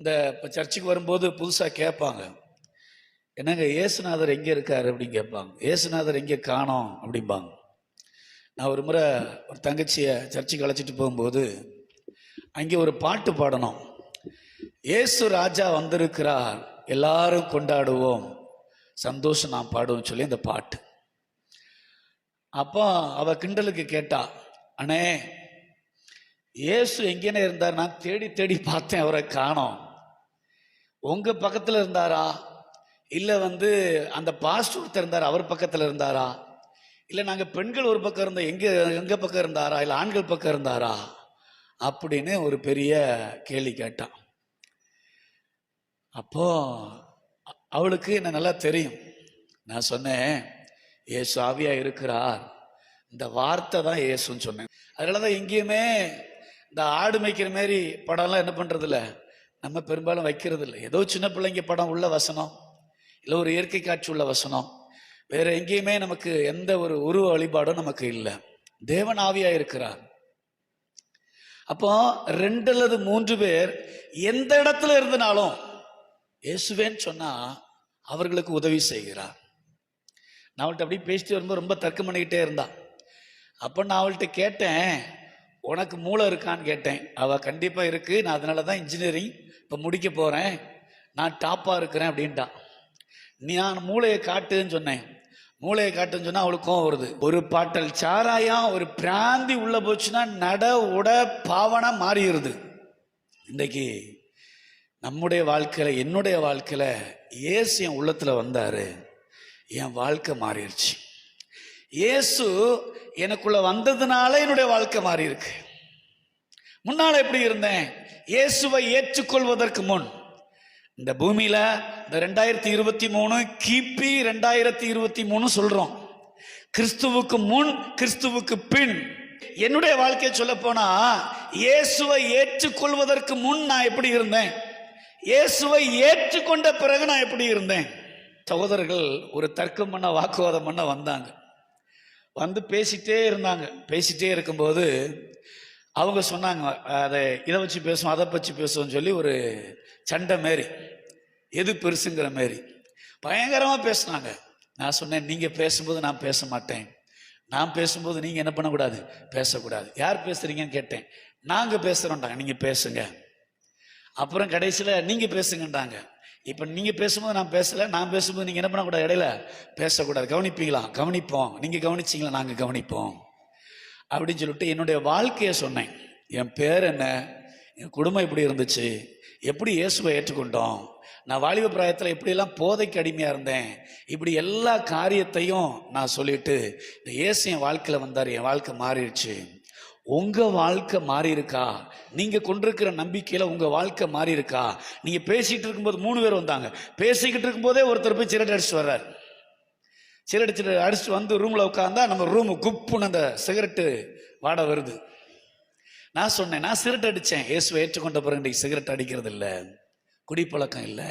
இந்த இப்போ சர்ச்சுக்கு வரும்போது புதுசாக கேட்பாங்க. என்னங்க ஏசுநாதர் எங்கே இருக்கார் அப்படின்னு கேட்பாங்க. ஏசுநாதர் எங்கே காணோம் அப்படிம்பாங்க. நான் ஒரு முறை ஒரு தங்கச்சியை சர்ச்சுக்கு அழைச்சிட்டு போகும்போது அங்கே ஒரு பாட்டு பாடணும். இயேசு ராஜா வந்திருக்கிறார் எல்லாரும் கொண்டாடுவோம் சந்தோஷம் நான் பாடுவோம் சொல்லி அந்த பாட்டு. அப்போ அவ கிண்டலுக்கு கேட்டா அண்ணே இயேசு எங்கேனே இருந்தார்? நான் தேடி தேடி பார்த்தேன் அவரை காணோம். உங்க பக்கத்துல இருந்தாரா? இல்ல வந்து அந்த பாஸ்ட் ஒருத்தர் இருந்தார் அவர் பக்கத்துல இருந்தாரா? இல்ல நாங்க பெண்கள் ஒரு பக்கம் இருந்தோம் எங்க எங்க பக்கம் இருந்தாரா? இல்ல ஆண்கள் பக்கம் இருந்தாரா? அப்படின்னு ஒரு பெரிய கேள்வி கேட்டான். அப்போ அவளுக்கு என்ன நல்லா தெரியும். நான் சொன்னேன் ஏசு ஆவியா இருக்கிறார். இந்த வார்த்தை தான் ஏசுன்னு சொன்னேன். அதனால தான் எங்கேயுமே இந்த ஆடு மேய்க்கிற மாதிரி படம்லாம் என்ன பண்றது நம்ம பெரும்பாலும் வைக்கிறது இல்லை ஏதோ சின்ன பிள்ளைங்க படம் உள்ள வசனம் இல்லை ஒரு இயற்கை காட்சி உள்ள வசனம். வேற எங்கேயுமே நமக்கு எந்த ஒரு உருவ வழிபாடும் நமக்கு இல்லை. தேவன் ஆவியா இருக்கிறார். அப்போ ரெண்டு அல்லது மூன்று பேர் எந்த இடத்துல இருந்தனாலும் இயேசுவேன்னு சொன்னா அவர்களுக்கு உதவி செய்கிறார். நான் அவள்கிட்ட அப்படியே பேசிட்டு வரும்போது ரொம்ப தர்க்கம் பண்ணிக்கிட்டே இருந்தான் அப்போ நான் அவள்கிட்ட கேட்டேன் உனக்கு மூளை இருக்கான்னு கேட்டேன். அவள் கண்டிப்பாக இருக்கு. நான் அதனால தான் இன்ஜினியரிங் இப்போ முடிக்க போகிறேன் நான் டாப்பாக இருக்கிறேன் அப்படின்ட்டா. நீ நான் மூளையை காட்டுன்னு சொன்னேன். மூளையை காட்டுன்னு சொன்னால் அவளுக்கு கோவம் வருது. ஒரு பாட்டல் சாராயம் ஒரு பிராந்தி உள்ளே போச்சுன்னா நட உட பாவனை மாறிடுது. இன்றைக்கி நம்முடைய வாழ்க்கையில் என்னுடைய வாழ்க்கையில் இயேசு என் உள்ளத்தில் வந்தார். என் வாழ்க்கை மாறிடுச்சு. இயேசு எனக்குள்ளே வந்ததுனால என்னுடைய வாழ்க்கை மாறியிருக்கு. முன்னால் எப்படி இருந்தேன்? இயேசுவை ஏற்றுக்கொள்வதற்கு முன். இந்த பூமியில இந்த ரெண்டாயிரத்தி இருபத்தி மூணு கிபி ரெண்டாயிரத்தி இருபத்தி மூணு சொல்றோம். கிறிஸ்துவுக்கு முன் கிறிஸ்துவுக்கு பின். என்னுடைய வாழ்க்கையை சொல்ல போனா இயேசுவை ஏற்றுக்கொள்வதற்கு முன் நான் எப்படி இருந்தேன்? இயேசுவை ஏற்றுக்கொண்ட பிறகு நான் எப்படி இருந்தேன்? சகோதரர்கள் ஒரு தர்க்கம் பண்ண வாக்குவாதம் பண்ண வந்தாங்க. வந்து பேசிட்டே இருந்தாங்க. பேசிட்டே இருக்கும்போது அவங்க சொன்னாங்க அதை இதை வச்சு பேசுவோம் அதை வச்சு பேசுவோம்னு சொல்லி ஒரு சண்டை மாரி எது பெருசுங்கிற மாரி. பயங்கரமாக பேசினாங்க. நான் சொன்னேன் நீங்கள் பேசும்போது நான் பேச மாட்டேன். நான் பேசும்போது நீங்கள் என்ன பண்ணக்கூடாது? பேசக்கூடாது. யார் பேசுகிறீங்கன்னு கேட்டேன். நாங்கள் பேசுகிறோம்டாங்க நீங்கள் பேசுங்க. அப்புறம் கடைசியில் நீங்கள் பேசுங்கன்றாங்க. இப்போ நீங்கள் பேசும்போது நான் பேசலை நான் பேசும்போது நீங்கள் என்ன பண்ணக்கூடாது? இடையில பேசக்கூடாது. கவனிப்பீங்களா? கவனிப்போம். நீங்கள் கவனிச்சிங்களா? நாங்கள் கவனிப்போம். அப்படின்னு சொல்லிட்டு என்னுடைய வாழ்க்கையை சொன்னேன். என் பேர் என்ன? என் குடும்பம் எப்படி இருந்துச்சு? எப்படி இயேசுவை ஏற்றுக்கொண்டோம்? நான் வாலிப பிராயத்தில் எப்படியெல்லாம் போதைக்கு அடிமையாக இருந்தேன்? இப்படி எல்லா காரியத்தையும் நான் சொல்லிட்டு இந்த இயேசு என் வாழ்க்கையில் வந்தார் என் வாழ்க்கை மாறிடுச்சு. உங்கள் வாழ்க்கை மாறி இருக்கா நீங்க கொண்டிருக்கிற நம்பிக்கையில் உங்கள் வாழ்க்கை மாறி இருக்கா நீங்க இருக்கும்போது மூணு பேர் வந்தாங்க. பேசிக்கிட்டு இருக்கும்போதே ஒருத்தர் போய் சிரட் அடிச்சுட்டு வர்றாரு. சிரட் சிரட் அடிச்சுட்டு வந்து ரூமில் உட்காந்தா நம்ம ரூம் குப்புன்னு அந்த சிகரெட்டு வாட வருது. நான் சொன்னேன் நான் சிகரெட் அடித்தேன் இயேசுவை ஏற்றுக்கொண்ட பிறகு இன்றைக்கு சிகரெட் அடிக்கிறது இல்லை குடிப்பழக்கம் இல்லை.